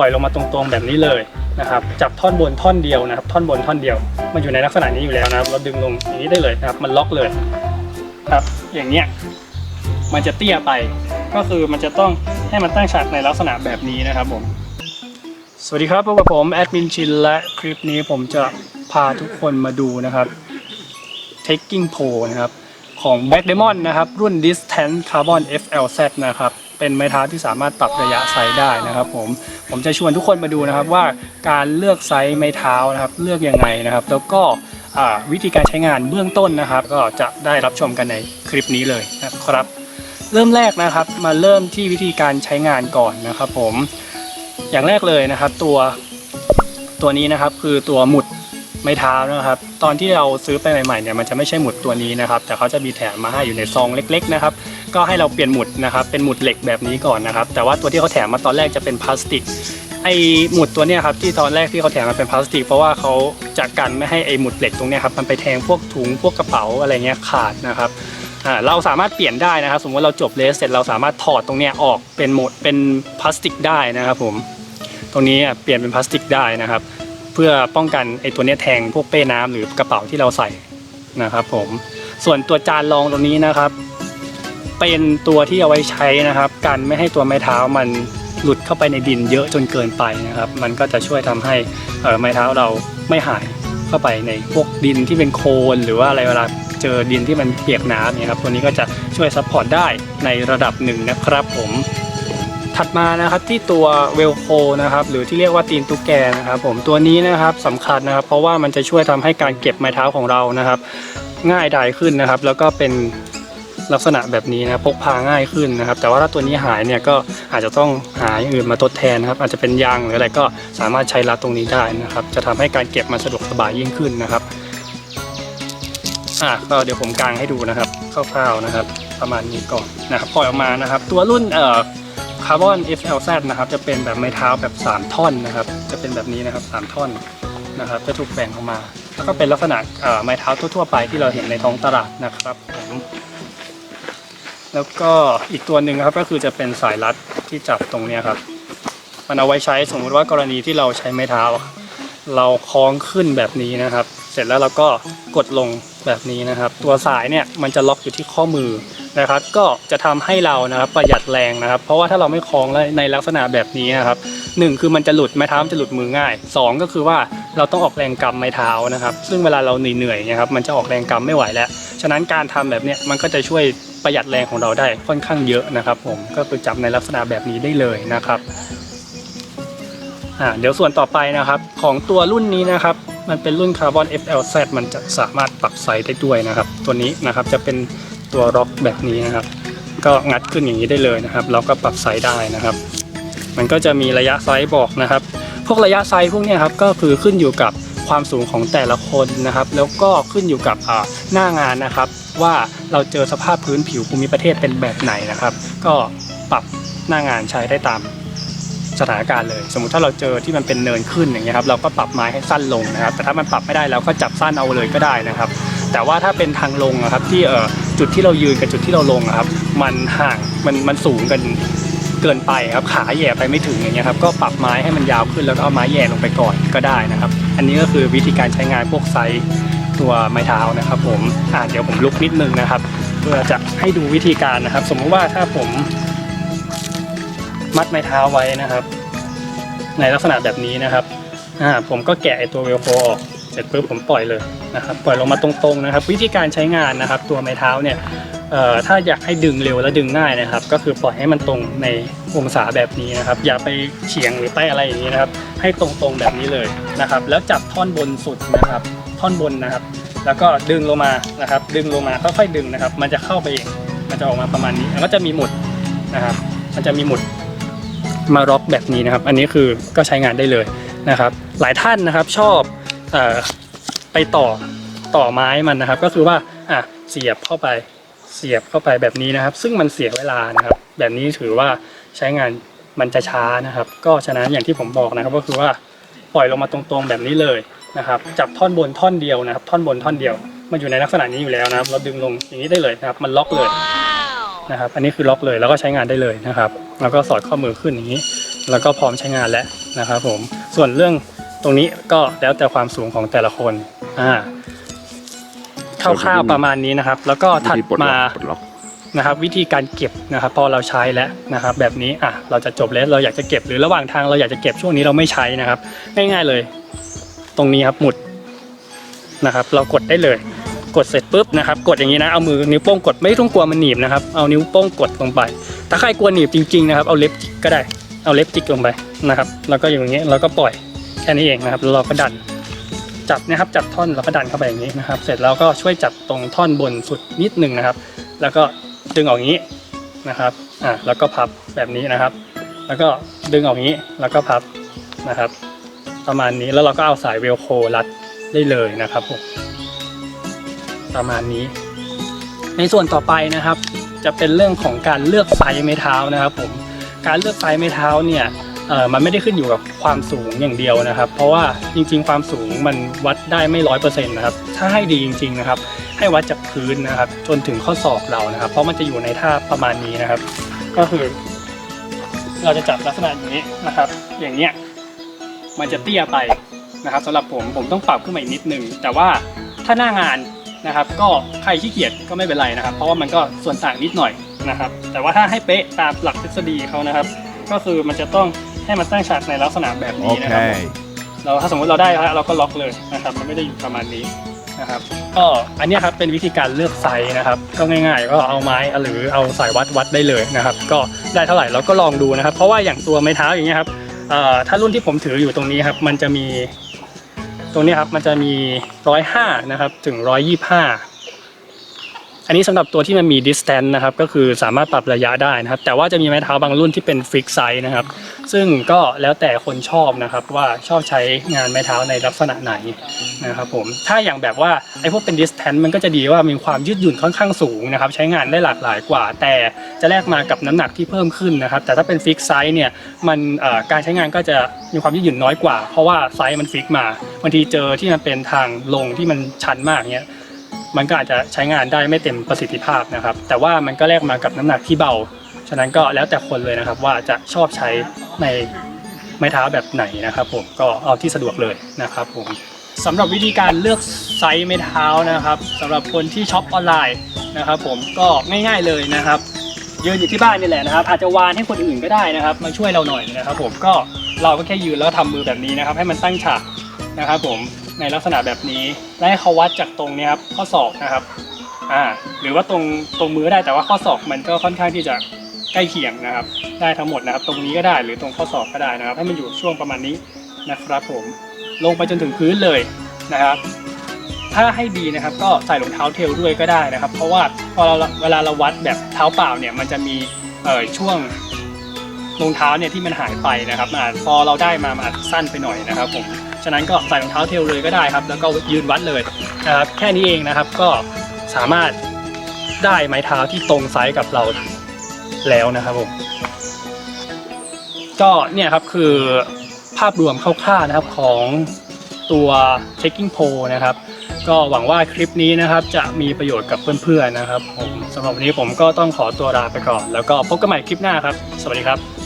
ล่อยลงมาตรงๆแบบนี้เลยนะครับจับท่อนบนท่อนเดียวนะครับ ท่อนบนท่อนเดียว มันอยู่ในลักษณะนี้อยู่แล้วนะครับ เราดึงลงอย่างนี้ได้เลยนะครับ มันล็อกเลยครับ อย่างเนี้ยมันจะเตี้ยไป ก็คือมันจะต้องให้มันตั้งฉากในลักษณะแบบนี้นะครับผมสวัสดีครับพบกับผมแอดมินชินและคลิปนี้ผมจะพาทุกคนมาดูนะครับ Taking Pro นะครับของ Black Diamond นะครับ รุ่น Distance Carbon FLZ นะครับ เป็นไม้เท้าที่สามารถปรับระยะไซส์ได้นะครับ ผมผมจะชวนทุกคนมาดูนะครับว่าการเลือกไซส์ไม้เท้านะครับ เลือกยังไงนะครับ แล้วก็วิธีการใช้งานเบื้องต้นนะครับ ก็จะได้รับชมกันในคลิปนี้เลยนะครับ เริ่มแรกนะครับมาเริ่มที่วิธีการใช้งานก่อนนะครับ ผมอย่างแรกเลยนะครับ ตัวตัวนี้นะครับคือตัวหมุด ไม้เท้านะครับ ตอนที่เราซื้อไปใหม่ๆเนี่ยมันจะไม่ใช่หมุดตัวนี้นะครับ แต่เขาจะมีแถมมาให้อยู่ในซองเล็ก ๆ นะครับ ก็ให้เราเปลี่ยนหมุดนะครับ เป็นหมุดเหล็กแบบนี้ก่อนนะครับ แต่ว่าตัวที่เขาแถมมาตอนแรกจะเป็นพลาสติกไอหมุดตัวเนี้ยครับที่ตอนแรกที่เขาแถมมาเป็นพลาสติก เพราะว่าเขาจะกันไม่ให้ไอหมุดเหล็กตรงเนี้ยครับมันไปแทงพวกถุงพวกกระเป๋าอะไรเงี้ยขาดนะครับเราสามารถเปลี่ยนได้นะครับ สมมติเราจบเลสเสร็จเราสามารถถอดตรงเนี้ยออกเป็นหมดเป็นพลาสติกได้นะครับผมตรงนี้เปลี่ยนเป็นพลาสติกได้นะครับ เพื่อป้องกันไอตัวนี้แทงพวกเป้น้ำหรือกระเป๋าที่เราใส่นะครับ ผมส่วนตัวจานรองตรงนี้นะครับ เป็นตัวที่เอาไว้ใช้นะครับ กันไม่ให้ตัวไม้เท้ามันหลุดเข้าไปในดินเยอะจนเกินไปนะครับ มันก็จะช่วยทำให้เอ่อไม้เท้าเราไม่หายเข้าไปในพวกดินที่เป็นโคลนหรือว่าอะไรเวลาเจอดินที่มันเปียกน้ำเนี่ยครับตัวนี้ก็จะช่วยซัพพอร์ตได้ในระดับหนึ่งนะครับผม ถัดมานะครับที่ตัวเวลโคนะครับหรือที่เรียกว่าตีนตุ๊กแกนะครับผมตัวนี้นะครับสำคัญนะครับ เพราะว่ามันจะช่วยทำให้การเก็บไม้เท้าของเรานะครับ ง่ายดายขึ้นนะครับ แล้วก็เป็นลักษณะแบบนี้นะพกพาง่ายขึ้นนะครับ แต่ว่าถ้าตัวนี้หายเนี่ยก็อาจจะต้องหาอย่างอื่นมาทดแทนนะครับ อาจจะเป็นยางหรืออะไรก็สามารถใช้รัดตรงนี้ได้นะครับ จะทำให้การเก็บมันสะดวกสบายยิ่งขึ้นนะครับอะก็เดี๋ยวผมกางให้ดูนะครับคร่าวๆนะครับ ประมาณนี้ก่อนนะครับปล่อยออกมานะครับ ตัวรุ่นเอ่อ คาร์บอน FLZ นะครับจะเป็นแบบไม้เท้าแบบ 3 ท่อนนะครับ จะเป็นแบบนี้นะครับ 3 ท่อนนะครับ จะถูกแบ่งออกมา แล้วก็เป็นลักษณะไม้เท้าทั่วๆไปที่เราเห็นในท้องตลาดนะครับผมแล้วก็อีกตัวหนึ่งครับก็คือจะเป็นสายรัดที่จับตรงนี้ครับ มันเอาไว้ใช้สมมติว่ากรณีที่เราใช้ไม้เท้า เราคล้องขึ้นแบบนี้นะครับ เสร็จแล้วเราก็กดลงแบบนี้นะครับ ตัวสายเนี่ยมันจะล็อกอยู่ที่ข้อมือ นะครับ ก็จะทำให้เรานะครับประหยัดแรงนะครับ เพราะว่าถ้าเราไม่คล้องในลักษณะแบบนี้นะครับหนึ่งคือมันจะหลุดไม้เท้ามันจะหลุดมือง่ายสองก็คือว่าเราต้องออกแรงกำไม้เท้านะครับ ซึ่งเวลาเราเหนื่อยๆนี่ยครับมันจะออกแรงกำไม่ไหวแล้ว ฉะนั้นการทำแบบนี้มันก็จะช่วยประหยัดแรงของเราได้ค่อนข้างเยอะนะครับ ผมก็คือจับในลักษณะแบบนี้ได้เลยนะครับอ่าเดี๋ยวส่วนต่อไปนะครับของตัวรุ่นนี้นะครับ มันเป็นรุ่นคาร์บอน FLZ มันจะสามารถปรับไซส์ได้ด้วยนะครับ ตัวนี้นะครับจะเป็น ตัวล็อกแบบนี้นะครับ ก็งัดขึ้นอย่างนี้ได้เลยนะครับ เราก็ปรับไซส์ได้นะครับ มันก็จะมีระยะไซส์บอกนะครับ พวกระยะไซส์พวกนี้ครับก็คือขึ้นอยู่กับความสูงของแต่ละคนนะครับ แล้วก็ขึ้นอยู่กับหน้างานนะครับ ว่าเราเจอสภาพพื้นผิวภูมิประเทศเป็นแบบไหนนะครับ ก็ปรับหน้างานใช้ได้ตามสถานการณ์เลย สมมุติถ้าเราเจอที่มันเป็นเนินขึ้นอย่างเงี้ยครับเราก็ปรับไม้ให้สั้นลงนะครับ แต่ถ้ามันปรับไม่ได้เราก็จับสั้นเอาเลยก็ได้นะครับ แต่ว่าถ้าเป็นทางลงอะครับที่เออ จุดที่เรายืนกับจุดที่เราลงอะครับ มันห่างมันมันสูงกันเกินไปครับขาแย่ไปไม่ถึงอย่างเงี้ยครับก็ปรับไม้ให้มันยาวขึ้นแล้วก็เอาไม้แย่ลงไปก่อนก็ได้นะครับ อันนี้ก็คือวิธีการใช้งานพวกไซตัวไม้เท้านะครับ ผมอ่าเดี๋ยวผมลุกนิดนึงนะครับ เพื่อจะให้ดูวิธีการนะครับ สมมุติว่าถ้าผม มัดไม้เท้าไว้นะครับ ในลักษณะแบบนี้นะครับอ่าผมก็แกะไอตัวเวลโฟออก เสร็จปุ๊บผมปล่อยเลยนะครับปล่อยลงมาตรงๆนะครับ วิธีการใช้งานนะครับ ตัวไม้เท้าเนี่ยถ้าอยากให้ดึงเร็วและดึงง่ายนะครับ ก็คือปล่อยให้มันตรงในองศาแบบนี้นะครับ อย่าไปเฉียงหรือไปอะไรอย่างนี้นะครับ ให้ตรงๆแบบนี้เลยนะครับ แล้วจับท่อนบนสุดนะครับ ท่อนบนนะครับ แล้วก็ดึงลงมานะครับ ดึงลงมาค่อยๆดึงนะครับ มันจะเข้าไปเองมันจะออกมาประมาณนี้แล้วก็จะมีหมุดนะครับ มันจะมีหมุดมาร็อกแบบนี้นะครับ อันนี้คือก็ใช้งานได้เลยนะครับ หลายท่านนะครับชอบ เออไปต่อต่อไม้มันนะครับ ก็คือว่าอะเสียบเข้าไปเสียบเข้าไปแบบนี้นะครับ ซึ่งมันเสียเวลานะครับ แบบนี้ถือว่าใช้งานมันจะช้านะครับ ก็ฉะนั้นอย่างที่ผมบอกนะครับ ก็คือว่าปล่อยลงมาตรงๆแบบนี้เลยนะครับจับท่อนบนท่อนเดียวนะครับ ท่อนบนท่อนเดียว มันอยู่ในลักษณะนี้อยู่แล้วนะครับ เราดึงลงอย่างนี้ได้เลยนะครับ มันล็อกเลยนะครับ อันนี้คือล็อกเลยแล้วก็ใช้งานได้เลยนะครับ แล้วก็สอดข้อมือขึ้นอย่างนี้ แล้วก็พร้อมใช้งานแล้วนะครับ ผมส่วนเรื่อง ตรงนี้ก็แล้วแต่ความสูงของแต่ละคนอ่าคร่าวๆประมาณนี้นะครับ แล้วก็ถัดวิธีปลดล็มาอกปลดล็อกนะครับ วิธีการเก็บนะครับ พอเราใช้แล้วนะครับ แบบนี้อะเราจะจบแล้วเราอยากจะเก็บหรือระหว่างทางเราอยากจะเก็บช่วงนี้เราไม่ใช้นะครับ ง่ายๆเลย ตรงนี้ครับหมุดนะครับ เรากดได้เลยกดเสร็จปุ๊บนะครับ กดอย่างนี้นะเอามือนิ้วโป้งกดไม่ต้องกลัวมันหนีบนะครับเอานิ้วโป้งกดลงไป ถ้าใครกลัวหนีบจริงๆนะครับเอาเล็บจิกก็ได้เอาเล็บจิกลงไปนะครับ แล้วก็อย่างนี้แล้วก็ปล่อย แค่นี้เองนะครับแล้วเราก็ดันจับนะครับจับท่อนแล้วก็ดันเข้าไปอย่างนี้นะครับ เสร็จแล้วก็ช่วยจับตรงท่อนบนสุดนิดหนึ่งนะครับ แล้วก็ดึงออกอย่างนี้นะครับอ่าแล้วก็พับแบบนี้นะครับ แล้วก็ดึงออกอย่างนี้แล้วก็พับนะครับ ประมาณนี้แล้วเราก็เอาสายเวลโครัดได้เลยนะครับผมประมาณนี้ ในส่วนต่อไปนะครับ จะเป็นเรื่องของการเลือกไซส์ไม้เท้านะครับ ผมการเลือกไซส์ไม้เท้าเนี่ย เออมันไม่ได้ขึ้นอยู่กับความสูงอย่างเดียวนะครับ เพราะว่าจริง ๆ ความสูงมันวัดได้ไม่ร้อยเปอร์เซ็นต์นะครับถ้าให้ดีจริง ๆนะครับ ให้วัดจากพื้นนะครับ จนถึงข้อศอกเรานะครับ เพราะมันจะอยู่ในท่าประมาณนี้นะครับ ก็คือ เราจะจับลักษณะอย่างนี้นะครับ อย่างเนี้ยมันจะเตี้ยไปนะครับสำหรับผมผมต้องปรับขึ้นมาอีกนิดนึงแต่ว่าถ้าหน้างานนะครับ ก็ใครขี้เกียจก็ไม่เป็นไรนะครับ เพราะว่ามันก็ส่วนต่างนิดหน่อยนะครับ แต่ว่าถ้าให้เป๊ะตามหลักทฤษฎีเขานะครับ ก็คือมันจะต้อง ให้มันตั้งฉากในลักษณะแบบนี้นะครับผมเราถ้าสมมติเราได้แล้วเราก็ล็อกเลยนะครับ มันไม่ได้อยู่ประมาณนี้นะครับก็อันเนี้ยครับเป็นวิธีการเลือกไซส์นะครับ ก็ง่ายๆ ก็เอาไม้หรือเอาสายวัดวัดได้เลยนะครับ ก็ได้เท่าไหร่เราก็ลองดูนะครับ เพราะว่าอย่างตัวไม้เท้าอย่างเงี้ยครับเอ่อถ้ารุ่นที่ผมถืออยู่ตรงนี้ครับ มันจะมีตรงนี้ครับมันจะมีร้อยห้านะครับถึงร้อยยี่ห้า อันนี้สำหรับตัวที่มันมี distance นะครับก็คือสามารถปรับระยะได้นะครับ แต่ว่าจะมีไม้เท้าบางรุ่นที่เป็น fix size นะครับ ซึ่งก็แล้วแต่คนชอบนะครับว่าชอบใช้งานไม้เท้าในลักษณะไหนนะครับผมถ้าอย่างแบบว่าไอ้พวกเป็น distance มันก็จะดีว่ามีความยืดหยุ่นค่อนข้างสูงนะครับใช้งานได้หลากหลายกว่า แต่จะแลกมากับน้ำหนักที่เพิ่มขึ้นนะครับ แต่ถ้าเป็น fix size เนี่ยมันการใช้งานก็จะมีความยืดหยุ่นน้อยกว่า เพราะว่าไซส์มันฟิกมาบางทีเจอที่มันเป็นทางลงที่มันชันมากเนี้ย มันก็อาจจะใช้งานได้ไม่เต็มประสิทธิภาพนะครับ แต่ว่ามันก็แลกมากับน้ำหนักที่เบา ฉะนั้นก็แล้วแต่คนเลยนะครับว่าจะชอบใช้ในไม้เท้าแบบไหนนะครับ ผมก็เอาที่สะดวกเลยนะครับผมสำหรับวิธีการเลือกไซส์ไม้เท้านะครับสำหรับคนที่ช็อปออนไลน์นะครับ ผมก็ง่ายๆเลยนะครับยืนอยู่ที่บ้านนี่แหละนะครับอาจจะวานให้คนอื่นก็ได้นะครับ มาช่วยเราหน่อยนะครับ ผมก็เราก็แค่ยืนแล้วทำมือแบบนี้นะครับ ให้มันตั้งฉากนะครับ ผม ในลักษณะแบบนี้ และให้เขาวัดจากตรงนี้ครับข้อศอกนะครับอ่าหรือว่าตรงตรงมือได้แต่ว่าข้อศอกมันก็ค่อนข้างที่จะใกล้เคียงนะครับ ได้ทั้งหมดนะครับ ตรงนี้ก็ได้หรือตรงข้อศอกก็ได้นะครับ ให้มันอยู่ช่วงประมาณนี้นะครับผมลงไปจนถึงพื้นเลยนะครับ ถ้าให้ดีนะครับก็ใส่รองเท้าเทลด้วยก็ได้นะครับ เพราะว่าพอเราเวลาเราวัดแบบเท้าเปล่าเนี่ยมันจะมีเอ่อช่วงรองเท้าเนี่ยที่มันหายไปนะครับมันอาจพอเราได้มามันอาจสั้นไปหน่อยนะครับผม ฉะนั้นก็ใส่รองเท้าเทลเลยก็ได้ครับ แล้วก็ยืนวัดเลยนะครับ แค่นี้เองนะครับก็สามารถได้ไม้เท้าที่ตรงไซส์กับเราแล้วนะครับผมก็เนี่ยครับคือภาพรวมคร่าวๆนะครับของตัว Taking Pro นะครับ ก็หวังว่าคลิปนี้นะครับจะมีประโยชน์กับเพื่อนๆนะครับผมสำหรับวันนี้ผมก็ต้องขอตัวลาไปก่อน แล้วก็พบกันใหม่คลิปหน้าครับ สวัสดีครับ